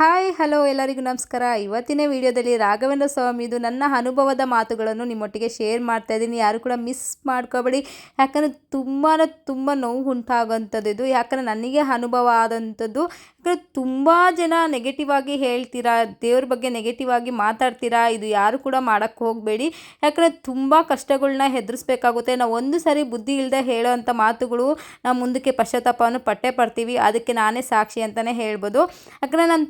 Hi, hello ಎಲ್ಲರಿಗೂ ನಮಸ್ಕಾರ. ಇವತ್ತಿನ ವಿಡಿಯೋದಲ್ಲಿ ರಾಘವೇಂದ್ರ ಸ್ವಾಮಿದು ನನ್ನ ಅನುಭವದ ಮಾತುಗಳನ್ನು ನಿಮ್ಮೊಟ್ಟಿಗೆ ಶೇರ್ ಮಾಡ್ತಾ ಇದ್ದೀನಿ. ಯಾರು ಕೂಡ ಮಿಸ್ ಮಾಡ್ಕೋಬೇಡಿ. ಯಾಕಂದರೆ ತುಂಬಾ ತುಂಬ ನೋವು ಉಂಟಾಗೋಂಥದ್ದು ಇದು. ಯಾಕಂದರೆ ನನಗೆ ಅನುಭವ ಆದಂಥದ್ದು. ಯಾಕಂದರೆ ತುಂಬ ಜನ ನೆಗೆಟಿವ್ ಆಗಿ ಹೇಳ್ತೀರಾ, ದೇವ್ರ ಬಗ್ಗೆ ನೆಗೆಟಿವ್ ಆಗಿ ಮಾತಾಡ್ತೀರಾ, ಇದು ಯಾರು ಕೂಡ ಮಾಡೋಕ್ಕೆ ಹೋಗಬೇಡಿ. ಯಾಕಂದರೆ ತುಂಬ ಕಷ್ಟಗಳನ್ನ ಹೆದರಿಸ್ಬೇಕಾಗುತ್ತೆ. ನಾವು ಒಂದು ಸಾರಿ ಬುದ್ಧಿ ಇಲ್ಲದೆ ಹೇಳೋವಂಥ ಮಾತುಗಳು ನಾವು ಮುಂದಕ್ಕೆ ಪಶ್ಚಾತ್ತಾಪವನ್ನು ಪಟ್ಟೆ ಪಡ್ತೀವಿ. ಅದಕ್ಕೆ ನಾನೇ ಸಾಕ್ಷಿ ಅಂತಲೇ ಹೇಳ್ಬೋದು. ಯಾಕಂದರೆ ನಾನು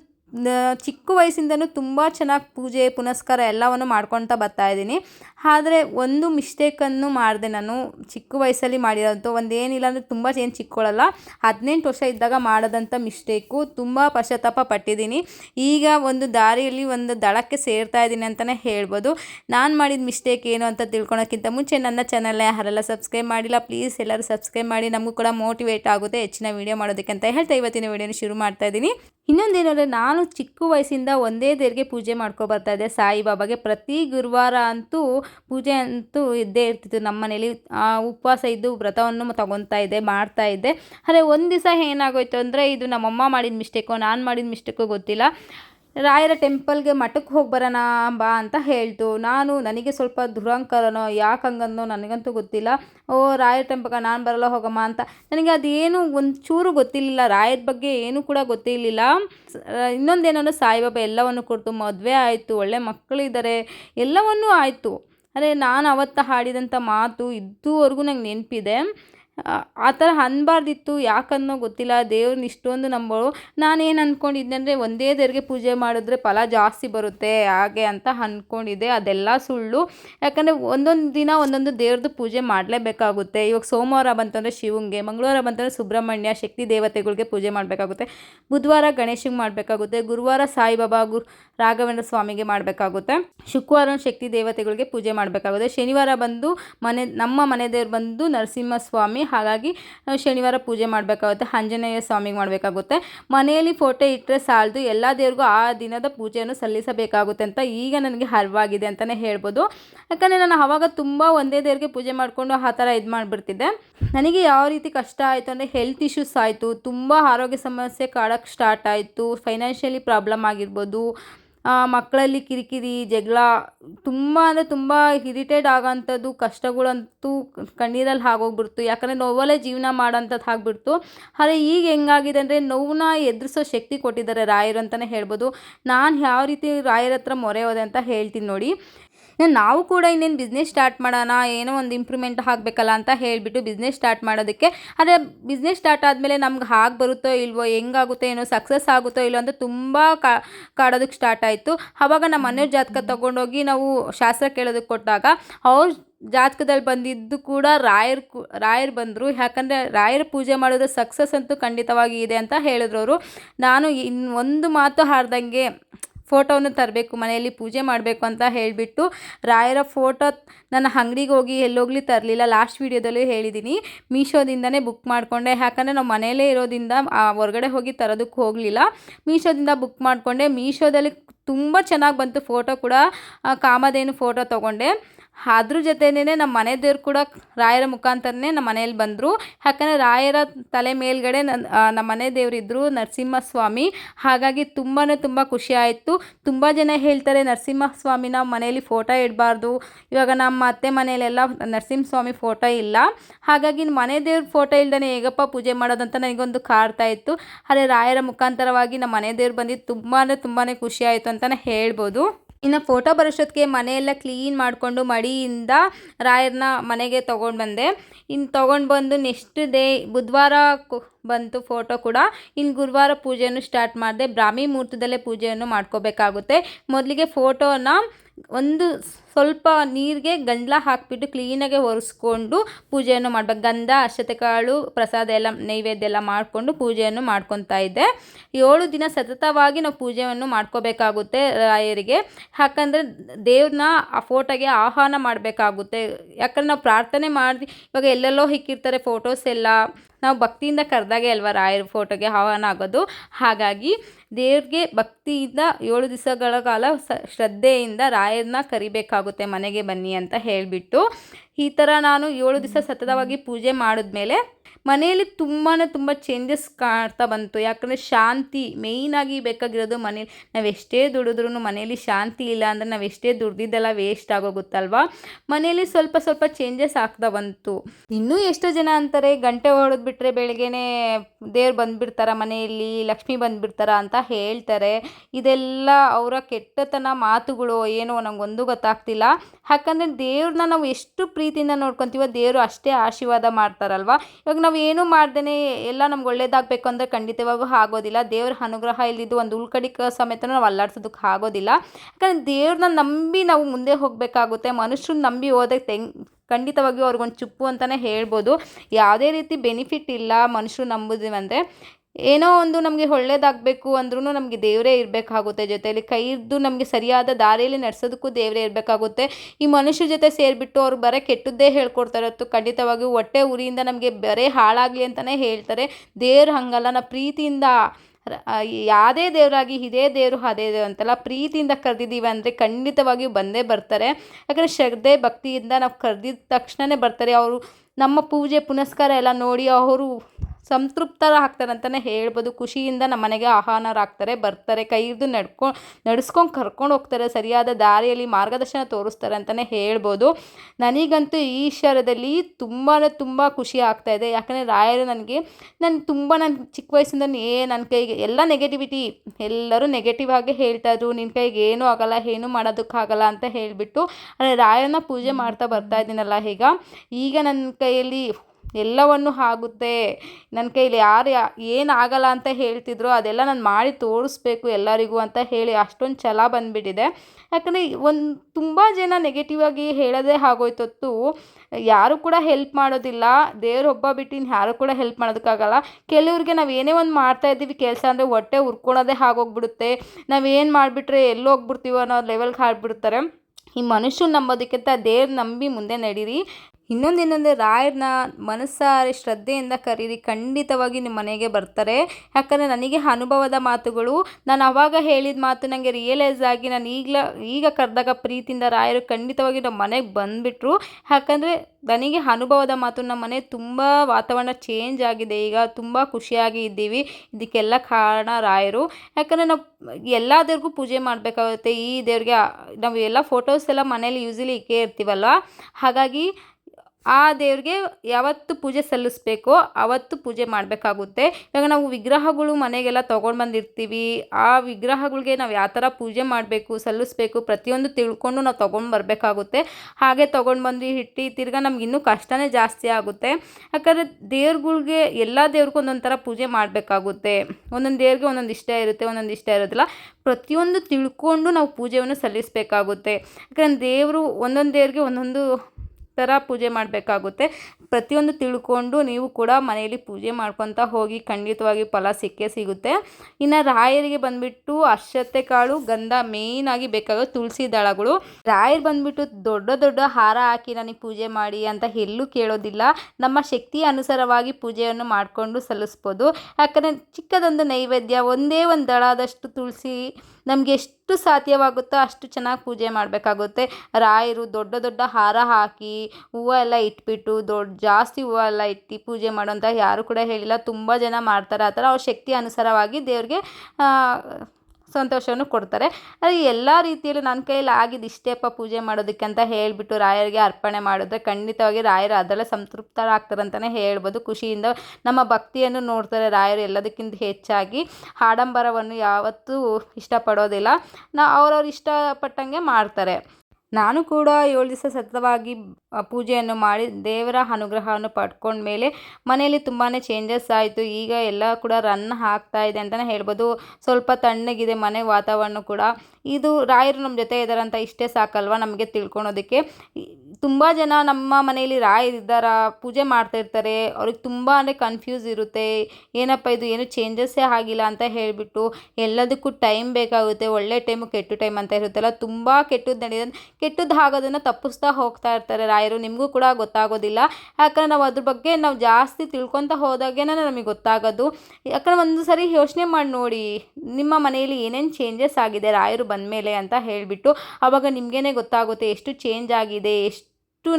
ಚಿಕ್ಕ ವಯಸ್ಸಿಂದನೂ ತುಂಬ ಚೆನ್ನಾಗಿ ಪೂಜೆ, ಪುನಸ್ಕಾರ ಎಲ್ಲವನ್ನು ಮಾಡ್ಕೊಳ್ತಾ ಬರ್ತಾ ಇದ್ದೀನಿ. ಆದರೆ ಒಂದು ಮಿಸ್ಟೇಕನ್ನು ಮಾಡಿದೆ ನಾನು ಚಿಕ್ಕ ವಯಸ್ಸಲ್ಲಿ ಮಾಡಿರೋದು ಒಂದೇನಿಲ್ಲ ಅಂದರೆ ತುಂಬ ಏನು ಚಿಕ್ಕೊಳ್ಳಲ್ಲ ಹದಿನೆಂಟು ವರ್ಷ ಇದ್ದಾಗ ಮಾಡೋದಂಥ ಮಿಸ್ಟೇಕು ತುಂಬ ಪಶ್ಚಾತ್ತಾಪ ಪಟ್ಟಿದ್ದೀನಿ. ಈಗ ಒಂದು ದಾರಿಯಲ್ಲಿ ಒಂದು ದಳಕ್ಕೆ ಸೇರ್ತಾ ಇದ್ದೀನಿ ಅಂತಲೇ ಹೇಳ್ಬೋದು. ನಾನು ಮಾಡಿದ ಮಿಸ್ಟೇಕ್ ಏನು ಅಂತ ತಿಳ್ಕೊಳೋಕ್ಕಿಂತ ಮುಂಚೆ ನನ್ನ ಚಾನಲ್ನ ಯಾರೆಲ್ಲ ಸಬ್ಸ್ಕ್ರೈಬ್ ಮಾಡಿಲ್ಲ ಪ್ಲೀಸ್ ಎಲ್ಲರೂ ಸಬ್ಸ್ಕ್ರೈಬ್ ಮಾಡಿ. ನಮಗೂ ಕೂಡ ಮೋಟಿವೇಟ್ ಆಗುತ್ತೆ ಹೆಚ್ಚಿನ ವೀಡಿಯೋ ಮಾಡೋದಕ್ಕೆ ಅಂತ ಹೇಳ್ತಾ ಇವತ್ತಿನ ವೀಡಿಯೋನ ಶುರು ಮಾಡ್ತಾ ಇದ್ದೀನಿ. ಇನ್ನೊಂದೇನೆಂದರೆ ನಾನು ಚಿಕ್ಕ ವಯಸ್ಸಿಂದ ಒಂದೇ ದೇವ್ರಿಗೆ ಪೂಜೆ ಮಾಡ್ಕೊಬರ್ತಾ ಇದ್ದೆ. ಸಾಯಿಬಾಬಾಗೆ ಪ್ರತಿ ಗುರುವಾರ ಅಂತೂ ಪೂಜೆ ಅಂತೂ ಇದ್ದೇ ಇರ್ತಿತ್ತು. ನಮ್ಮ ಮನೇಲಿ ಉಪವಾಸ ಇದ್ದು ವ್ರತವನ್ನು ತಗೊತಾ ಇದ್ದೆ, ಮಾಡ್ತಾ ಇದ್ದೆ. ಆದರೆ ಒಂದು ದಿವಸ ಏನಾಗೋಯ್ತು ಅಂದರೆ, ಇದು ನಮ್ಮಮ್ಮ ಮಾಡಿದ ಮಿಸ್ಟೇಕೋ ನಾನು ಮಾಡಿದ ಮಿಸ್ಟೇಕೋ ಗೊತ್ತಿಲ್ಲ. ರಾಯರ ಟೆಂಪಲ್ಗೆ ಮಠಕ್ಕೆ ಹೋಗಿ ಬರೋಣ ಬಾ ಅಂತ ಹೇಳ್ತು. ನಾನು ನನಗೆ ಸ್ವಲ್ಪ ದುರಂಕರನೋ ಯಾಕೆ ಹಂಗಂದೋ ನನಗಂತೂ ಗೊತ್ತಿಲ್ಲ. ಓ, ರಾಯರ ಟೆಂಪಲ್ಗೆ ನಾನು ಬರಲ್ಲ ಹೋಗಮ್ಮ ಅಂತ. ನನಗೆ ಅದೇನು ಒಂಚೂರು ಚೂರು ಗೊತ್ತಿರಲಿಲ್ಲ. ರಾಯರ ಬಗ್ಗೆ ಏನೂ ಕೂಡ ಗೊತ್ತಿರಲಿಲ್ಲ. ಇನ್ನೊಂದೇನೋ ಸಾಯಿಬಾಬಾ ಎಲ್ಲವನ್ನು ಕೊಡ್ತು ಮದುವೆ ಆಯಿತು, ಒಳ್ಳೆ ಮಕ್ಕಳಿದ್ದಾರೆ ಎಲ್ಲವನ್ನೂ ಆಯಿತು. ಅರೆ, ನಾನು ಅವತ್ತು ಹಾಡಿದಂಥ ಮಾತು ಇದುವರೆಗೂ ನಂಗೆ ನೆನಪಿದೆ. ಆ ಥರ ಅನ್ಬಾರ್ದಿತ್ತು. ಯಾಕನ್ನೋ ಗೊತ್ತಿಲ್ಲ. ದೇವ್ರನ್ನ ಇಷ್ಟೊಂದು ನಂಬೋಳು. ನಾನೇನು ಅಂದ್ಕೊಂಡಿದ್ದೆ ಅಂದರೆ ಒಂದೇ ದೇವ್ರಿಗೆ ಪೂಜೆ ಮಾಡಿದ್ರೆ ಫಲ ಜಾಸ್ತಿ ಬರುತ್ತೆ. ಹಾಗೆ ಅಂತ ಅಂದ್ಕೊಂಡಿದ್ದೆ ಅದೆಲ್ಲ ಸುಳ್ಳು. ಯಾಕಂದರೆ ಒಂದೊಂದು ದಿನ ಒಂದೊಂದು ದೇವ್ರದ್ದು ಪೂಜೆ ಮಾಡಲೇಬೇಕಾಗುತ್ತೆ. ಇವಾಗ ಸೋಮವಾರ ಬಂತಂದರೆ ಶಿವಂಗೆ, ಮಂಗಳವಾರ ಬಂತಂದರೆ ಸುಬ್ರಹ್ಮಣ್ಯ, ಶಕ್ತಿ ದೇವತೆಗಳಿಗೆ ಪೂಜೆ ಮಾಡಬೇಕಾಗುತ್ತೆ. ಬುಧವಾರ ಗಣೇಶಂಗೆ ಮಾಡಬೇಕಾಗುತ್ತೆ. ಗುರುವಾರ ಸಾಯಿಬಾಬಾ ಗುರು ರಾಘವೇಂದ್ರ ಸ್ವಾಮಿಗೆ ಮಾಡಬೇಕಾಗುತ್ತೆ. ಶುಕ್ರವಾರ ಶಕ್ತಿ ದೇವತೆಗಳಿಗೆ ಪೂಜೆ ಮಾಡಬೇಕಾಗುತ್ತೆ. ಶನಿವಾರ ಬಂದು ಮನೆ, ನಮ್ಮ ಮನೆ ದೇವ್ರು ಬಂದು ನರಸಿಂಹಸ್ವಾಮಿ ಹಾಗಾಗಿ ನಾವು ಶನಿವಾರ ಪೂಜೆ ಮಾಡಬೇಕಾಗುತ್ತೆ, ಆಂಜನೇಯ ಸ್ವಾಮಿಗೆ ಮಾಡಬೇಕಾಗುತ್ತೆ. ಮನೆಯಲ್ಲಿ ಫೋಟೋ ಇಟ್ಟರೆ ಸಾಲದು, ಎಲ್ಲ ದೇವ್ರಿಗೂ ಆ ದಿನದ ಪೂಜೆಯನ್ನು ಸಲ್ಲಿಸಬೇಕಾಗುತ್ತೆ ಅಂತ ಈಗ ನನಗೆ ಹರ್ವಾಗಿದೆ ಅಂತಲೇ ಹೇಳ್ಬೋದು. ಯಾಕಂದರೆ ನಾನು ಆವಾಗ ತುಂಬ ಒಂದೇ ದೇವ್ರಿಗೆ ಪೂಜೆ ಮಾಡಿಕೊಂಡು ಆ ಥರ ಇದು ಮಾಡಿಬಿಡ್ತಿದ್ದೆ. ನನಗೆ ಯಾವ ರೀತಿ ಕಷ್ಟ ಆಯಿತು ಅಂದರೆ ಹೆಲ್ತ್ ಇಶ್ಯೂಸ್ ಆಯಿತು, ತುಂಬ ಆರೋಗ್ಯ ಸಮಸ್ಯೆ ಕಾಡೋಕ್ಕೆ ಸ್ಟಾರ್ಟ್ ಆಯಿತು ಫೈನಾನ್ಷಿಯಲಿ ಪ್ರಾಬ್ಲಮ್ ಆಗಿರ್ಬೋದು ಮಕ್ಕಳಲ್ಲಿ ಕಿರಿಕಿರಿ, ಜಗಳ, ತುಂಬ ಅಂದರೆ ತುಂಬ ಇರಿಟೇಟ್ ಆಗೋಂಥದ್ದು ಕಷ್ಟಗಳಂತೂ ಕಣ್ಣೀರಲ್ಲಿ ಆಗೋಗ್ಬಿಡ್ತು. ಯಾಕಂದರೆ ನೋವಲ್ಲೇ ಜೀವನ ಮಾಡೋಂಥದ್ದು ಆಗಿಬಿಡ್ತು. ಆದರೆ ಈಗ ಹೆಂಗಾಗಿದೆ ಅಂದರೆ ನೋವನ್ನ ಎದುರಿಸೋ ಶಕ್ತಿ ಕೊಟ್ಟಿದ್ದಾರೆ ರಾಯರು ಅಂತಲೇ ಹೇಳ್ಬೋದು. ನಾನು ಯಾವ ರೀತಿ ರಾಯರ ಹತ್ರ ಮೊರೆ ಹೋದೆ ಅಂತ ಹೇಳ್ತೀನಿ ನೋಡಿ. ನಾವು ಕೂಡ ಇನ್ನೇನು ಬಿಸ್ನೆಸ್ ಸ್ಟಾರ್ಟ್ ಮಾಡೋಣ, ಏನೋ ಒಂದು ಇಂಪ್ರೂವ್ಮೆಂಟ್ ಆಗಬೇಕಲ್ಲ ಅಂತ ಹೇಳಿಬಿಟ್ಟು ಬಿಸ್ನೆಸ್ ಸ್ಟಾರ್ಟ್ ಮಾಡೋದಕ್ಕೆ. ಆದರೆ ಬಿಸ್ನೆಸ್ ಸ್ಟಾರ್ಟ್ ಆದಮೇಲೆ ನಮ್ಗೆ ಹಾಗೆ ಬರುತ್ತೋ ಇಲ್ವೋ, ಹೆಂಗಾಗುತ್ತೋ ಏನೋ ಸಕ್ಸಸ್ ಆಗುತ್ತೋ ಇಲ್ಲೋ ಅಂತ ತುಂಬ ಕಾಡೋದಕ್ಕೆ ಸ್ಟಾರ್ಟ್ ಆಯಿತು. ಆವಾಗ ನಮ್ಮ ಮನೆಯವ್ರ ಜಾತಕ ತೊಗೊಂಡೋಗಿ ನಾವು ಶಾಸ್ತ್ರ ಕೇಳೋದಕ್ಕೆ ಕೊಟ್ಟಾಗ, ಅವ್ರ ಜಾತಕದಲ್ಲಿ ಬಂದಿದ್ದು ಕೂಡ ರಾಯರ್ ಕು, ರಾಯರು ಬಂದರು. ಯಾಕಂದರೆ ರಾಯರ ಪೂಜೆ ಮಾಡಿದ್ರೆ ಸಕ್ಸಸ್ ಅಂತೂ ಖಂಡಿತವಾಗಿ ಇದೆ ಅಂತ ಹೇಳಿದ್ರು ಅವರು. ನಾನು ಇನ್ನು ಒಂದು ಮಾತು ಹಾರ್ದಂಗೆ ಫೋಟೋವನ್ನು ತರಬೇಕು, ಮನೆಯಲ್ಲಿ ಪೂಜೆ ಮಾಡಬೇಕು ಅಂತ ಹೇಳಿಬಿಟ್ಟು ರಾಯರ ಫೋಟೋ ನನ್ನ ಅಂಗಡಿಗೆ ಹೋಗಿ ಎಲ್ಲೋಗ್ಲಿ ತರಲಿಲ್ಲ. ಲಾಸ್ಟ್ ವೀಡಿಯೋದಲ್ಲೂ ಹೇಳಿದ್ದೀನಿ ಮೀಶೋದಿಂದನೇ ಬುಕ್ ಮಾಡಿಕೊಂಡೆ. ಯಾಕಂದರೆ ನಾವು ಮನೆಯಲ್ಲೇ ಇರೋದ್ರಿಂದ ಹೊರಗಡೆ ಹೋಗಿ ತರೋದಕ್ಕೆ ಹೋಗಲಿಲ್ಲ. ಮೀಶೋದಿಂದ ಬುಕ್ ಮಾಡಿಕೊಂಡೆ. ಮೀಶೋದಲ್ಲಿ ತುಂಬ ಚೆನ್ನಾಗಿ ಬಂತು ಫೋಟೋ ಕೂಡ. ಕಾಮಧೇನು ಫೋಟೋ ತೊಗೊಂಡೆ. ಅದ್ರ ಜೊತೆನೇ ನಮ್ಮ ಮನೆ ದೇವ್ರು ಕೂಡ ರಾಯರ ಮುಖಾಂತರನೇ ನಮ್ಮ ಮನೇಲಿ ಬಂದರು. ಯಾಕಂದರೆ ರಾಯರ ತಲೆ ಮೇಲ್ಗಡೆ ನನ್ನ ನಮ್ಮ ಮನೆ ದೇವರಿದ್ದರು ನರಸಿಂಹಸ್ವಾಮಿ. ಹಾಗಾಗಿ ತುಂಬಾ ತುಂಬ ಖುಷಿ ಆಯಿತು. ತುಂಬ ಜನ ಹೇಳ್ತಾರೆ ನರಸಿಂಹಸ್ವಾಮಿನ ಮನೆಯಲ್ಲಿ ಫೋಟೋ ಇಡಬಾರ್ದು. ಇವಾಗ ನಮ್ಮ ಅತ್ತೆ ಮನೆಯಲ್ಲೆಲ್ಲ ನರಸಿಂಹಸ್ವಾಮಿ ಫೋಟೋ ಇಲ್ಲ. ಹಾಗಾಗಿ ಮನೆ ದೇವ್ರ ಫೋಟೋ ಇಲ್ದೇ ಹೇಗಪ್ಪ ಪೂಜೆ ಮಾಡೋದಂತ ನನಗೊಂದು ಕಾಡ್ತಾ ಇತ್ತು. ಆದರೆ ರಾಯರ ಮುಖಾಂತರವಾಗಿ ನಮ್ಮ ಮನೆ ದೇವ್ರು ಬಂದಿದ್ದು ತುಂಬಾ ತುಂಬಾ ಖುಷಿ ಆಯಿತು ಅಂತಲೇ ಹೇಳ್ಬೋದು. ಇನ್ನು ಫೋಟೋ ಬರೋಷ್ಟೊತ್ತಿಗೆ ಮನೆಯೆಲ್ಲ ಕ್ಲೀನ್ ಮಾಡಿಕೊಂಡು ಮಡಿಯಿಂದ ರಾಯರ್ನ ಮನೆಗೆ ತೊಗೊಂಡು ಬಂದೆ. ಇನ್ನು ತೊಗೊಂಡು ಬಂದು ನೆಕ್ಸ್ಟ್ ಡೇ ಬುಧವಾರ ಬಂತು ಫೋಟೋ ಕೂಡ. ಇನ್ನು ಗುರುವಾರ ಪೂಜೆಯನ್ನು ಸ್ಟಾರ್ಟ್ ಮಾಡಿದೆ. ಬ್ರಾಹ್ಮಿ ಮುಹೂರ್ತದಲ್ಲೇ ಪೂಜೆಯನ್ನು ಮಾಡ್ಕೋಬೇಕಾಗುತ್ತೆ. ಮೊದಲಿಗೆ ಫೋಟೋನ ಒಂದು ಸ್ವಲ್ಪ ನೀರಿಗೆ ಗಂಡ್ಲ ಹಾಕಿಬಿಟ್ಟು ಕ್ಲೀನಾಗೆ ಒರೆಸ್ಕೊಂಡು ಪೂಜೆಯನ್ನು ಮಾಡ್ಬೇಕು ಗಂಧ ಅಕ್ಷತೆ ಕಾಳು, ಪ್ರಸಾದ ಎಲ್ಲ ನೈವೇದ್ಯ ಎಲ್ಲ ಮಾಡಿಕೊಂಡು ಪೂಜೆಯನ್ನು ಮಾಡ್ಕೊತಾ ಇದ್ದೆ. ಏಳು ದಿನ ಸತತವಾಗಿ ನಾವು ಪೂಜೆಯನ್ನು ಮಾಡ್ಕೋಬೇಕಾಗುತ್ತೆ ರಾಯರಿಗೆ. ಯಾಕಂದರೆ ದೇವ್ರನ್ನ ಆ ಫೋಟೋಗೆ ಆಹ್ವಾನ ಮಾಡಬೇಕಾಗುತ್ತೆ. ಯಾಕಂದ್ರೆ ನಾವು ಪ್ರಾರ್ಥನೆ ಮಾಡಿ ಇವಾಗ ಎಲ್ಲೆಲ್ಲೋ ಹಿಕ್ಕಿರ್ತಾರೆ ಫೋಟೋಸ್ ಎಲ್ಲ. ನಾವು ಭಕ್ತಿಯಿಂದ ಕರೆದಾಗೆ ಅಲ್ವಾ ರಾಯರ ಫೋಟೋಗೆ ಆಹ್ವಾನ ಆಗೋದು. ಹಾಗಾಗಿ ದೇವ್ರಿಗೆ ಭಕ್ತಿಯಿಂದ ಏಳು ದಿವಸಗಳ ಕಾಲ ಶ್ರದ್ಧೆಯಿಂದ ರಾಯರನ್ನ ಕರಿಬೇಕಾಗುತ್ತೆ. ಮನೆಗೆ ಬನ್ನಿ ಅಂತ ಹೇಳಿಬಿಟ್ಟು ಈ ಥರ ನಾನು ಏಳು ದಿವಸ ಸತತವಾಗಿ ಪೂಜೆ ಮಾಡಿದ್ಮೇಲೆ ಮನೆಯಲ್ಲಿ ತುಂಬಾ ತುಂಬ ಚೇಂಜಸ್ ಕಾಣ್ತಾ ಬಂತು. ಯಾಕಂದರೆ ಶಾಂತಿ ಮೇಯ್ನಾಗಿ ಬೇಕಾಗಿರೋದು ಮನೇಲಿ, ನಾವು ಎಷ್ಟೇ ದುಡಿದ್ರೂ ಮನೆಯಲ್ಲಿ ಶಾಂತಿ ಇಲ್ಲ ಅಂದರೆ ನಾವು ಎಷ್ಟೇ ದುಡ್ದಿದ್ದೆಲ್ಲ ವೇಸ್ಟ್ ಆಗೋಗುತ್ತಲ್ವಾ? ಮನೇಲಿ ಸ್ವಲ್ಪ ಸ್ವಲ್ಪ ಚೇಂಜಸ್ ಆಗ್ತಾ ಬಂತು. ಇನ್ನೂ ಎಷ್ಟೋ ಜನ ಅಂತಾರೆ, ಗಂಟೆ ಹೊಡೆದ್ಬಿಟ್ರೆ ಬೆಳಗ್ಗೆನೆ ದೇವ್ರು ಬಂದುಬಿಡ್ತಾರ ಮನೆಯಲ್ಲಿ, ಲಕ್ಷ್ಮಿ ಬಂದುಬಿಡ್ತಾರ ಅಂತ ಹೇಳ್ತಾರೆ. ಇದೆಲ್ಲ ಅವರ ಕೆಟ್ಟತನ ಮಾತುಗಳು ಏನೋ ನಂಗೊಂದು ಗೊತ್ತಾಗ್ತಿಲ್ಲ. ಯಾಕಂದರೆ ದೇವ್ರನ್ನ ನಾವು ಎಷ್ಟು ಪ್ರೀತಿಯಿಂದ ನೋಡ್ಕೊತೀವೋ ದೇವರು ಅಷ್ಟೇ ಆಶೀರ್ವಾದ ಮಾಡ್ತಾರಲ್ವ? ಇವಾಗ ನಾವು ಏನೂ ಮಾಡ್ದೇ ಎಲ್ಲ ನಮ್ಗೆ ಒಳ್ಳೇದಾಗಬೇಕು ಅಂದರೆ ಖಂಡಿತವಾಗೂ ಆಗೋದಿಲ್ಲ. ದೇವ್ರ ಅನುಗ್ರಹ ಇಲ್ಲಿದ್ದು ಒಂದು ಉಳ್ಕಡಿಕ ಸಮೇತ ನಾವು ಅಲ್ಲಾಡ್ಸೋದಕ್ಕೆ ಆಗೋದಿಲ್ಲ. ಯಾಕಂದರೆ ದೇವ್ರನ್ನ ನಂಬಿ ನಾವು ಮುಂದೆ ಹೋಗಬೇಕಾಗುತ್ತೆ. ಮನುಷ್ಯನ ನಂಬಿ ಹೋದಾಗ ತೆಂಗ್ ಖಂಡಿತವಾಗಿಯೂ ಅವ್ರಿಗೊಂದು ಚುಪ್ಪು ಅಂತಲೇ ಹೇಳ್ಬೋದು. ಯಾವುದೇ ರೀತಿ ಬೆನಿಫಿಟ್ ಇಲ್ಲ ಮನುಷ್ಯರು ನಂಬುದೀವಂದರೆ. ಏನೋ ಒಂದು ನಮಗೆ ಒಳ್ಳೇದಾಗಬೇಕು ಅಂದ್ರೂ ನಮಗೆ ದೇವರೇ ಇರಬೇಕಾಗುತ್ತೆ. ಜೊತೆಯಲ್ಲಿ ಕೈ ಇದ್ದು ನಮಗೆ ಸರಿಯಾದ ದಾರಿಯಲ್ಲಿ ನಡೆಸೋದಕ್ಕೂ ದೇವರೇ ಇರಬೇಕಾಗುತ್ತೆ. ಈ ಮನುಷ್ಯರ ಜೊತೆ ಸೇರಿಬಿಟ್ಟು ಅವ್ರು ಬರೀ ಕೆಟ್ಟದ್ದೇ ಹೇಳ್ಕೊಡ್ತಾರೆ ಹೊತ್ತು ಖಂಡಿತವಾಗಿಯೂ ಹೊಟ್ಟೆ ಉರಿಯಿಂದ ನಮಗೆ ಬರೀ ಹಾಳಾಗಲಿ ಅಂತಲೇ ಹೇಳ್ತಾರೆ. ದೇವ್ರು ಹಾಗಲ್ಲ ನಾವು ಪ್ರೀತಿಯಿಂದ ಯಾವುದೇ ದೇವರಾಗಿ ಇದೇ ದೇವರು, ಅದೇ ದೇವರು ಅಂತೆಲ್ಲ ಪ್ರೀತಿಯಿಂದ ಕರೆದಿದ್ದೀವಿ ಅಂದರೆ ಖಂಡಿತವಾಗಿಯೂ ಬಂದೇ ಬರ್ತಾರೆ. ಯಾಕಂದರೆ ಶ್ರದ್ಧೆ, ಭಕ್ತಿಯಿಂದ ನಾವು ಕರೆದಿದ್ದ ತಕ್ಷಣವೇ ಬರ್ತಾರೆ. ಅವರು ನಮ್ಮ ಪೂಜೆ, ಪುನಸ್ಕಾರ ಎಲ್ಲ ನೋಡಿ ಅವರು ಸಂತೃಪ್ತರಾಗ್ತಾರೆ ಅಂತಲೇ ಹೇಳ್ಬೋದು. ಖುಷಿಯಿಂದ ನಮ್ಮ ಮನೆಗೆ ಆಹ್ವಾನರಾಗ್ತಾರೆ. ಬರ್ತಾರೆ ಕೈ ಹಿಡಿದು ನಡ್ಕೊ, ನಡೆಸ್ಕೊಂಡು ಕರ್ಕೊಂಡು ಹೋಗ್ತಾರೆ. ಸರಿಯಾದ ದಾರಿಯಲ್ಲಿ ಮಾರ್ಗದರ್ಶನ ತೋರಿಸ್ತಾರೆ ಅಂತಲೇ ಹೇಳ್ಬೋದು. ನನಗಂತೂ ಈ ವಿಷಯದಲ್ಲಿ ತುಂಬಾ ತುಂಬ ಖುಷಿ ಆಗ್ತಾ ಇದೆ ಯಾಕಂದರೆ ರಾಯರು ನನಗೆ, ನಾನು ತುಂಬ ನನ್ನ ಚಿಕ್ಕ ವಯಸ್ಸಿಂದ ಏ ನನ್ನ ಕೈಗೆ ಎಲ್ಲ ನೆಗೆಟಿವಿಟಿ ಎಲ್ಲರೂ ನೆಗೆಟಿವ್ ಆಗಿ ಹೇಳ್ತಾ ಇದ್ರು ನಿನ್ನ ಕೈಗೆ ಏನೂ ಆಗಲ್ಲ, ಏನೂ ಮಾಡೋದಕ್ಕಾಗಲ್ಲ ಅಂತ ಹೇಳಿಬಿಟ್ಟು ರಾಯರನ್ನ ಪೂಜೆ ಮಾಡ್ತಾ ಬರ್ತಾ ಇದ್ದೀನಲ್ಲ ಈಗ. ಈಗ ನನ್ನ ಕೈಯಲ್ಲಿ ಎಲ್ಲವನ್ನು ಆಗುತ್ತೆ. ನನ್ನ ಕೈಲಿ ಯಾರು ಯಾ, ಏನು ಆಗಲ್ಲ ಅಂತ ಹೇಳ್ತಿದ್ರು, ಅದೆಲ್ಲ ನಾನು ಮಾಡಿ ತೋರಿಸ್ಬೇಕು ಎಲ್ಲರಿಗೂ ಅಂತ ಹೇಳಿ ಅಷ್ಟೊಂದು ಛಲ ಬಂದುಬಿಟ್ಟಿದೆ. ಯಾಕಂದರೆ ಒಂದು ತುಂಬ ಜನ ನೆಗೆಟಿವ್ ಆಗಿ ಹೇಳೋದೇ ಆಗೋಯ್ತು ಹೊತ್ತು ಯಾರು ಕೂಡ ಹೆಲ್ಪ್ ಮಾಡೋದಿಲ್ಲ. ದೇವ್ರೊಬ್ಬ ಬಿಟ್ಟು ಇನ್ನು ಯಾರು ಕೂಡ ಹೆಲ್ಪ್ ಮಾಡೋದಕ್ಕಾಗಲ್ಲ. ಕೆಲವ್ರಿಗೆ ನಾವು ಏನೇ ಒಂದು ಮಾಡ್ತಾ ಇದ್ದೀವಿ, ಕೆಲಸ ಅಂದರೆ ಹೊಟ್ಟೆ ಉರ್ಕೊಳೋದೇ ಆಗೋಗ್ಬಿಡುತ್ತೆ. ನಾವೇನು ಮಾಡಿಬಿಟ್ರೆ ಎಲ್ಲಿ ಹೋಗ್ಬಿಡ್ತೀವೋ ಅನ್ನೋ ಲೆವೆಲ್ಗೆ ಹಾಡ್ಬಿಡ್ತಾರೆ ಈ ಮನುಷ್ಯನ ನಂಬೋದಕ್ಕಿಂತ ದೇವ್ರ ನಂಬಿ ಮುಂದೆ ನಡೀರಿ. ಇನ್ನೊಂದೇನೆಂದರೆ ರಾಯರನ್ನ ಮನಸ್ಸಾರೆ ಶ್ರದ್ಧೆಯಿಂದ ಕರೀರಿ, ಖಂಡಿತವಾಗಿ ನಿಮ್ಮ ಮನೆಗೆ ಬರ್ತಾರೆ. ಯಾಕಂದರೆ ನನಗೆ ಅನುಭವದ ಮಾತುಗಳು, ನಾನು ಆವಾಗ ಹೇಳಿದ ಮಾತು ನನಗೆ ರಿಯಲೈಸ್ ಆಗಿ ನಾನು ಈಗಲ, ಈಗ ಕರೆದಾಗ ಪ್ರೀತಿಯಿಂದ ರಾಯರು ಖಂಡಿತವಾಗಿ ನಮ್ಮ ಮನೆಗೆ ಬಂದುಬಿಟ್ರು. ಯಾಕಂದರೆ ನನಗೆ ಅನುಭವದ ಮಾತು, ನಮ್ಮ ಮನೆ ತುಂಬ ವಾತಾವರಣ ಚೇಂಜ್ ಆಗಿದೆ. ಈಗ ತುಂಬ ಖುಷಿಯಾಗಿ ಇದ್ದೀವಿ. ಇದಕ್ಕೆಲ್ಲ ಕಾರಣ ರಾಯರು. ಯಾಕಂದರೆ ನಾವು ಎಲ್ಲ ದೇವ್ರಿಗೂ ಪೂಜೆ ಮಾಡಬೇಕಾಗುತ್ತೆ. ಈ ದೇವ್ರಿಗೆ, ನಾವು ಎಲ್ಲ ಫೋಟೋಸ್ ಎಲ್ಲ ಮನೇಲಿ ಯೂಸಲಿ ಇಕ್ಕೇ ಇರ್ತೀವಲ್ವ? ಹಾಗಾಗಿ ಆ ದೇವ್ರಿಗೆ ಯಾವತ್ತು ಪೂಜೆ ಸಲ್ಲಿಸ್ಬೇಕೋ ಅವತ್ತು ಪೂಜೆ ಮಾಡಬೇಕಾಗುತ್ತೆ. ಇವಾಗ ನಾವು ವಿಗ್ರಹಗಳು ಮನೆಗೆಲ್ಲ ತೊಗೊಂಡು ಬಂದಿರ್ತೀವಿ. ಆ ವಿಗ್ರಹಗಳಿಗೆ ನಾವು ಯಾವ ಥರ ಪೂಜೆ ಮಾಡಬೇಕು, ಸಲ್ಲಿಸ್ಬೇಕು ಪ್ರತಿಯೊಂದು ತಿಳ್ಕೊಂಡು ನಾವು ತೊಗೊಂಡು ಬರಬೇಕಾಗುತ್ತೆ. ಹಾಗೆ ತೊಗೊಂಡು ಬಂದು ಹಿಟ್ಟಿ ತಿರ್ಗಾ ನಮ್ಗೆ ಇನ್ನೂ ಕಷ್ಟನೇ ಜಾಸ್ತಿ ಆಗುತ್ತೆ. ಯಾಕಂದರೆ ದೇವ್ರುಗಳಿಗೆ ಎಲ್ಲ ದೇವ್ರಿಗೂ ಒಂದೊಂದು ಥರ ಪೂಜೆ ಮಾಡಬೇಕಾಗುತ್ತೆ. ಒಂದೊಂದು ದೇವ್ರಿಗೆ ಒಂದೊಂದು ಇಷ್ಟ ಇರುತ್ತೆ, ಒಂದೊಂದು ಇಷ್ಟ ಇರೋದಿಲ್ಲ. ಪ್ರತಿಯೊಂದು ತಿಳ್ಕೊಂಡು ನಾವು ಪೂಜೆಯನ್ನು ಸಲ್ಲಿಸಬೇಕಾಗುತ್ತೆ. ಯಾಕಂದರೆ ದೇವರು ಒಂದೊಂದು ದೇವ್ರಿಗೆ ಒಂದೊಂದು ಥರ ಪೂಜೆ ಮಾಡಬೇಕಾಗುತ್ತೆ. ಪ್ರತಿಯೊಂದು ತಿಳ್ಕೊಂಡು ನೀವು ಕೂಡ ಮನೆಯಲ್ಲಿ ಪೂಜೆ ಮಾಡ್ಕೊತ ಹೋಗಿ ಖಂಡಿತವಾಗಿ ಫಲ ಸಿಕ್ಕೇ ಸಿಗುತ್ತೆ. ಇನ್ನು ರಾಯರಿಗೆ ಬಂದುಬಿಟ್ಟು ಅಕ್ಷತೆ ಕಾಳು, ಗಂಧ ಮೇಯ್ನಾಗಿ ಬೇಕಾಗೋ ತುಳಸಿ ದಳಗಳು. ರಾಯರು ಬಂದುಬಿಟ್ಟು ದೊಡ್ಡ ದೊಡ್ಡ ಹಾರ ಹಾಕಿ ನನಗೆ ಪೂಜೆ ಮಾಡಿ ಅಂತ ಎಲ್ಲೂ ಕೇಳೋದಿಲ್ಲ. ನಮ್ಮ ಶಕ್ತಿ ಅನುಸಾರವಾಗಿ ಪೂಜೆಯನ್ನು ಮಾಡಿಕೊಂಡು ಸಲ್ಲಿಸ್ಬೋದು. ಯಾಕಂದರೆ ಚಿಕ್ಕದೊಂದು ನೈವೇದ್ಯ, ಒಂದೇ ಒಂದು ದಳದಷ್ಟು ತುಳಸಿ ನಮಗೆ ಎಷ್ಟು ಸಾಧ್ಯವಾಗುತ್ತೋ ಅಷ್ಟು ಚೆನ್ನಾಗಿ ಪೂಜೆ ಮಾಡಬೇಕಾಗುತ್ತೆ. ರಾಯರು ದೊಡ್ಡ ದೊಡ್ಡ ಹಾರ ಹಾಕಿ ಹೂವು ಎಲ್ಲ ಇಟ್ಬಿಟ್ಟು ದೊಡ್ಡ ಜಾಸ್ತಿ ಹೂವು ಎಲ್ಲ ಇಟ್ಟು ಪೂಜೆ ಮಾಡೋಂಥ ಯಾರು ಕೂಡ ಹೇಳಿಲ್ಲ. ತುಂಬ ಜನ ಮಾಡ್ತಾರೆ. ಆ ಥರ ಅವ್ರ ಶಕ್ತಿ ಅನುಸಾರವಾಗಿ ದೇವ್ರಿಗೆ ಸಂತೋಷವನ್ನು ಕೊಡ್ತಾರೆ. ಅದು ಎಲ್ಲ ರೀತಿಯಲ್ಲೂ ನನ್ನ ಕೈಯಲ್ಲಿ ಆಗಿದ್ದು ಇಷ್ಟೇಪ್ಪ ಪೂಜೆ ಮಾಡೋದಕ್ಕೆ ಅಂತ ಹೇಳಿಬಿಟ್ಟು ರಾಯರಿಗೆ ಅರ್ಪಣೆ ಮಾಡಿದ್ರೆ ಖಂಡಿತವಾಗಿ ರಾಯರು ಅದರಲ್ಲೇ ಸಂತೃಪ್ತರಾಗ್ತಾರೆ ಅಂತಲೇ ಹೇಳ್ಬೋದು. ಖುಷಿಯಿಂದ ನಮ್ಮ ಭಕ್ತಿಯನ್ನು ನೋಡ್ತಾರೆ ರಾಯರು ಎಲ್ಲದಕ್ಕಿಂತ ಹೆಚ್ಚಾಗಿ. ಆಡಂಬರವನ್ನು ಯಾವತ್ತೂ ಇಷ್ಟಪಡೋದಿಲ್ಲ. ನಾ ಅವ್ರವ್ರು ಇಷ್ಟಪಟ್ಟಂಗೆ ಮಾಡ್ತಾರೆ. ನಾನು ಕೂಡ ಏಳು ದಿವಸ ಸತತವಾಗಿ ಪೂಜೆಯನ್ನು ಮಾಡಿ ದೇವರ ಅನುಗ್ರಹವನ್ನು ಪಡ್ಕೊಂಡ ಮೇಲೆ ಮನೆಯಲ್ಲಿ ತುಂಬಾ ಚೇಂಜಸ್ ಆಯಿತು. ಈಗ ಎಲ್ಲ ಕೂಡ ರನ್ ಆಗ್ತಾ ಇದೆ ಅಂತಲೇ ಹೇಳ್ಬೋದು. ಸ್ವಲ್ಪ ತಣ್ಣಗಿದೆ ಮನೆ ವಾತಾವರಣ ಕೂಡ. ಇದು ರಾಯರು ನಮ್ಮ ಜೊತೆ ಇದ್ದಾರೆ ಅಂತ ಇಷ್ಟೇ ಸಾಕಲ್ವ ನಮಗೆ ತಿಳ್ಕೊಳೋದಕ್ಕೆ. ತುಂಬ ಜನ ನಮ್ಮ ಮನೆಯಲ್ಲಿ ರಾಯರಿದ್ದಾರ ಪೂಜೆ ಮಾಡ್ತಾ ಇರ್ತಾರೆ, ಅವ್ರಿಗೆ ತುಂಬ ಅಂದರೆ ಕನ್ಫ್ಯೂಸ್ ಇರುತ್ತೆ. ಏನಪ್ಪ ಇದು, ಏನು ಚೇಂಜಸ್ಸೇ ಆಗಿಲ್ಲ ಅಂತ ಹೇಳಿಬಿಟ್ಟು ಎಲ್ಲದಕ್ಕೂ ಟೈಮ್ ಬೇಕಾಗುತ್ತೆ, ಒಳ್ಳೆ ಟೈಮು ಕೆಟ್ಟ ಟೈಮ್ ಅಂತ ಇರುತ್ತಲ್ಲ, ತುಂಬ ಕೆಟ್ಟದ್ದು ನಡೆಯೋದು ಕೆಟ್ಟದ್ದು ಆಗೋದನ್ನು ತಪ್ಪಿಸ್ತಾ ಹೋಗ್ತಾ ಇರ್ತಾರೆ ರಾಯರು, ನಿಮಗೂ ಕೂಡ ಗೊತ್ತಾಗೋದಿಲ್ಲ. ಯಾಕಂದ್ರೆ ನಾವು ಅದ್ರ ಬಗ್ಗೆ ನಾವು ಜಾಸ್ತಿ ತಿಳ್ಕೊತ ಹೋದಾಗೇನ ನಮಗೆ ಗೊತ್ತಾಗೋದು. ಯಾಕಂದ್ರೆ ಒಂದು ಸರಿ ಯೋಚನೆ ಮಾಡಿ ನೋಡಿ, ನಿಮ್ಮ ಮನೆಯಲ್ಲಿ ಏನೇನು ಚೇಂಜಸ್ ಆಗಿದೆ, ರಾಯರು ಬಂದಮೇಲೆ ಅಂತ ಹೇಳಿಬಿಟ್ಟು ಆವಾಗ ನಿಮಗೇನೆ ಗೊತ್ತಾಗುತ್ತೆ ಎಷ್ಟು ಚೇಂಜ್ ಆಗಿದೆ, ಎಷ್ಟು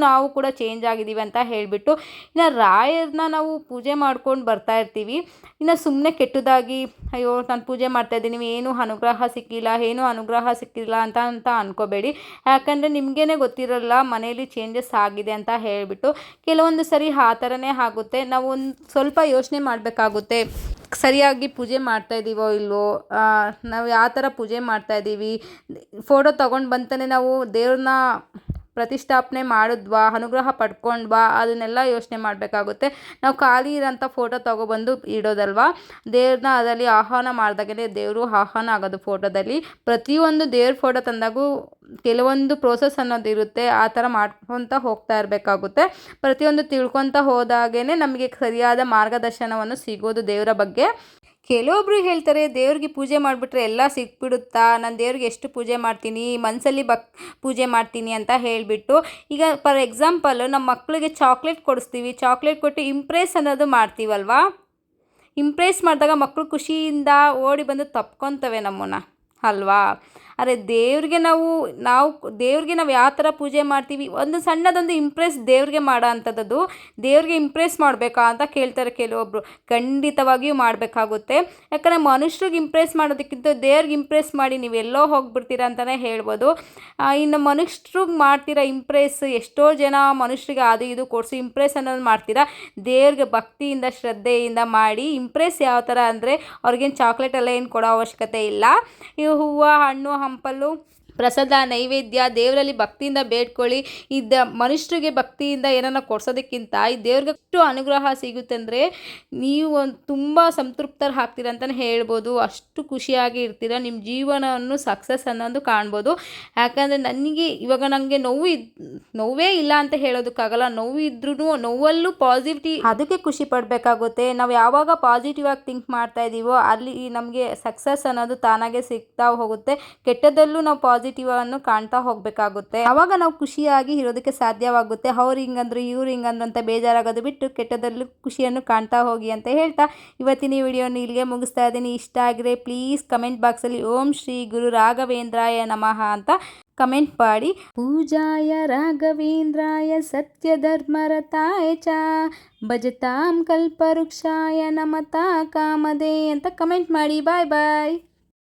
ನಾವು ಕೂಡ ಚೇಂಜ್ ಆಗಿದ್ದೀವಿ ಅಂತ ಹೇಳಿಬಿಟ್ಟು ಇನ್ನು ರಾಯರನ್ನ ನಾವು ಪೂಜೆ ಮಾಡ್ಕೊಂಡು ಬರ್ತಾ ಇರ್ತೀವಿ. ಇನ್ನು ಸುಮ್ಮನೆ ಕೆಟ್ಟದಾಗಿ, ಅಯ್ಯೋ, ನಾನು ಪೂಜೆ ಮಾಡ್ತಾ ಇದ್ದೀನಿ ಏನೂ ಅನುಗ್ರಹ ಸಿಕ್ಕಿಲ್ಲ, ಏನೂ ಅನುಗ್ರಹ ಸಿಕ್ಕಿಲ್ಲ ಅಂತ ಅಂತ ಅನ್ಕೋಬೇಡಿ. ಯಾಕಂದರೆ ನಿಮಗೇನೆ ಗೊತ್ತಿರಲ್ಲ ಮನೆಯಲ್ಲಿ ಚೇಂಜಸ್ ಆಗಿದೆ ಅಂತ ಹೇಳಿಬಿಟ್ಟು. ಕೆಲವೊಂದು ಸರಿ ಆ ಥರನೇ ಆಗುತ್ತೆ. ನಾವು ಒಂದು ಸ್ವಲ್ಪ ಯೋಚನೆ ಮಾಡಬೇಕಾಗುತ್ತೆ. ಸರಿಯಾಗಿ ಪೂಜೆ ಮಾಡ್ತಾ ಇದ್ದೀವೋ ಇಲ್ವೋ ನಾವು ಯಾವ ಥರ ಪೂಜೆ ಮಾಡ್ತಾ ಇದ್ದೀವಿ ಫೋಟೋ ತೊಗೊಂಡು ಬಂತಲೇ ನಾವು ದೇವ್ರನ್ನ ಪ್ರತಿಷ್ಠಾಪನೆ ಮಾಡಿದ್ವಾ, ಅನುಗ್ರಹ ಪಡ್ಕೊಂಡ್ವಾ, ಅದನ್ನೆಲ್ಲ ಯೋಚನೆ ಮಾಡಬೇಕಾಗುತ್ತೆ. ನಾವು ಖಾಲಿ ಇರೋಂಥ ಫೋಟೋ ತೊಗೊಬಂದು ಇಡೋದಲ್ವಾ? ದೇವ್ರನ್ನ ಅದರಲ್ಲಿ ಆಹ್ವಾನ ಮಾಡಿದಾಗಲೇ ದೇವರು ಆಹ್ವಾನ ಆಗೋದು ಫೋಟೋದಲ್ಲಿ ಪ್ರತಿಯೊಂದು ದೇವ್ರ ಫೋಟೋ ತಂದಾಗೂ ಕೆಲವೊಂದು ಪ್ರೋಸೆಸ್ ಅನ್ನೋದು ಇರುತ್ತೆ. ಆ ಥರ ಮಾಡ್ಕೊತ ಹೋಗ್ತಾ ಇರಬೇಕಾಗುತ್ತೆ. ಪ್ರತಿಯೊಂದು ತಿಳ್ಕೊತ ಹೋದಾಗೇ ನಮಗೆ ಸರಿಯಾದ ಮಾರ್ಗದರ್ಶನವನ್ನು ಸಿಗೋದು ದೇವರ ಬಗ್ಗೆ. ಕೆಲವೊಬ್ರು ಹೇಳ್ತಾರೆ, ದೇವ್ರಿಗೆ ಪೂಜೆ ಮಾಡಿಬಿಟ್ರೆ ಎಲ್ಲ ಸಿಕ್ಬಿಡುತ್ತಾ? ನಾನು ದೇವ್ರಿಗೆ ಎಷ್ಟು ಪೂಜೆ ಮಾಡ್ತೀನಿ? ಮನಸ್ಸಲ್ಲಿ ಬಕ್, ಪೂಜೆ ಮಾಡ್ತೀನಿ ಅಂತ ಹೇಳಿಬಿಟ್ಟು, ಈಗ ಫಾರ್ ಎಕ್ಸಾಂಪಲ್ ನಮ್ಮ ಮಕ್ಕಳಿಗೆ ಚಾಕ್ಲೇಟ್ ಕೊಡಿಸ್ತೀವಿ ಚಾಕ್ಲೇಟ್ ಕೊಟ್ಟು ಇಂಪ್ರೆಸ್ ಅನ್ನೋದು ಮಾಡ್ತೀವಲ್ವಾ? ಇಂಪ್ರೆಸ್ ಮಾಡಿದಾಗ ಮಕ್ಕಳು ಖುಷಿಯಿಂದ ಓಡಿ ಬಂದು ತಪ್ಕೊತವೆ ನಮ್ಮನ್ನು, ಅಲ್ವಾ? ಆದರೆ ದೇವ್ರಿಗೆ ನಾವು ನಾವು ದೇವ್ರಿಗೆ ನಾವು ಯಾವ ಥರ ಪೂಜೆ ಮಾಡ್ತೀವಿ? ಒಂದು ಸಣ್ಣದೊಂದು ಇಂಪ್ರೆಸ್ ದೇವ್ರಿಗೆ ಮಾಡೋ ಅಂಥದ್ದು ದೇವ್ರಿಗೆ ಇಂಪ್ರೆಸ್ ಮಾಡಬೇಕಾ ಅಂತ ಕೇಳ್ತಾರೆ ಕೆಲವೊಬ್ಬರು ಖಂಡಿತವಾಗಿಯೂ ಮಾಡಬೇಕಾಗುತ್ತೆ. ಯಾಕಂದರೆ ಮನುಷ್ಯರಿಗೆ ಇಂಪ್ರೆಸ್ ಮಾಡೋದಕ್ಕಿಂತ ದೇವ್ರಿಗೆ ಇಂಪ್ರೆಸ್ ಮಾಡಿ ನೀವು ಎಲ್ಲೋ ಹೋಗ್ಬಿಡ್ತೀರ ಅಂತಲೇ ಹೇಳ್ಬೋದು. ಇನ್ನು ಮನುಷ್ಯರಿಗೆ ಮಾಡ್ತೀರಾ ಇಂಪ್ರೆಸ್ ಎಷ್ಟೋ ಜನ ಮನುಷ್ಯರಿಗೆ ಅದು ಇದು ಕೊಡಿಸಿ ಇಂಪ್ರೆಸ್ ಅನ್ನೋದು ಮಾಡ್ತೀರಾ? ದೇವ್ರಿಗೆ ಭಕ್ತಿಯಿಂದ, ಶ್ರದ್ಧೆಯಿಂದ ಮಾಡಿ ಇಂಪ್ರೆಸ್ ಯಾವ ಥರ ಅಂದರೆ ಅವ್ರಿಗೇನು ಚಾಕ್ಲೇಟ್ ಎಲ್ಲ ಏನು ಕೊಡೋ ಅವಶ್ಯಕತೆ ಇಲ್ಲ. ಈ ಹೂವು, ಹಣ್ಣು example ಪ್ರಸಾದ, ನೈವೇದ್ಯ, ದೇವರಲ್ಲಿ ಭಕ್ತಿಯಿಂದ ಬೇಡ್ಕೊಳ್ಳಿ. ಇದ್ದ ಮನುಷ್ಯರಿಗೆ ಭಕ್ತಿಯಿಂದ ಏನನ್ನ ಕೊಡ್ಸೋದಕ್ಕಿಂತ ಈ ದೇವ್ರಿಗೆ ಅಷ್ಟು ಅನುಗ್ರಹ ಸಿಗುತ್ತೆ ಅಂದರೆ ನೀವು ಒಂದು ತುಂಬ ಸಂತೃಪ್ತರು ಆಗ್ತೀರ ಅಂತಲೇ ಹೇಳ್ಬೋದು. ಅಷ್ಟು ಖುಷಿಯಾಗಿ ಇರ್ತೀರ ನಿಮ್ಮ ಜೀವನವನ್ನು ಸಕ್ಸಸ್ ಅನ್ನೋದು ಕಾಣ್ಬೋದು. ಯಾಕಂದರೆ ನನಗೆ ಇವಾಗ ನನಗೆ ನೋವು ಇದ್, ನೋವೇ ಇಲ್ಲ ಅಂತ ಹೇಳೋದಕ್ಕಾಗಲ್ಲ. ನೋವು ಇದ್ರೂ ನೋವಲ್ಲೂ ಪಾಸಿಟಿವ್ ಅದಕ್ಕೆ ಖುಷಿ ಪಡಬೇಕಾಗುತ್ತೆ. ನಾವು ಯಾವಾಗ ಪಾಸಿಟಿವ್ ಆಗಿ ಥಿಂಕ್ ಮಾಡ್ತಾ ಇದ್ದೀವೋ ಅಲ್ಲಿ ನಮಗೆ ಸಕ್ಸಸ್ ಅನ್ನೋದು ತಾನಾಗೆ ಸಿಗ್ತಾ ಹೋಗುತ್ತೆ. ಕೆಟ್ಟದಲ್ಲೂ ನಾವು ಪಾಸಿಟಿವ್ ಪಾಸಿಟಿವ್ ಅನ್ನು ಕಾಣ್ತಾ ಹೋಗಬೇಕಾಗುತ್ತೆ. ಅವಾಗ ನಾವು ಖುಷಿಯಾಗಿ ಇರೋದಕ್ಕೆ ಸಾಧ್ಯವಾಗುತ್ತೆ. ಅವ್ರು ಹಿಂಗಂದ್ರು, ಇವ್ರು ಹಿಂಗಂದ್ರು ಅಂತ ಬೇಜಾರಾಗೋದು ಬಿಟ್ಟು ಕೆಟ್ಟದಲ್ಲೂ ಖುಷಿಯನ್ನು ಕಾಣ್ತಾ ಹೋಗಿ ಅಂತ ಹೇಳ್ತಾ ಇವತ್ತಿನ ಈ ವಿಡಿಯೋನ ಇಲ್ಲಿಗೆ ಮುಗಿಸ್ತಾ ಇದ್ದೀನಿ. ಇಷ್ಟ ಆಗಿದ್ರೆ ಪ್ಲೀಸ್ ಕಮೆಂಟ್ ಬಾಕ್ಸಲ್ಲಿ ಓಂ ಶ್ರೀ ಗುರು ರಾಘವೇಂದ್ರಾಯ ನಮಃ ಅಂತ ಕಮೆಂಟ್ ಮಾಡಿ. ಪೂಜಾಯ ರಾಘವೇಂದ್ರಾಯ ಸತ್ಯ ಧರ್ಮರತಾಯ ಚ ಭಜತಾಂ ಕಲ್ಪವೃಕ್ಷಾಯ ನಮತಾ ಕಾಮದೇ ಅಂತ ಕಮೆಂಟ್ ಮಾಡಿ. ಬಾಯ್ ಬಾಯ್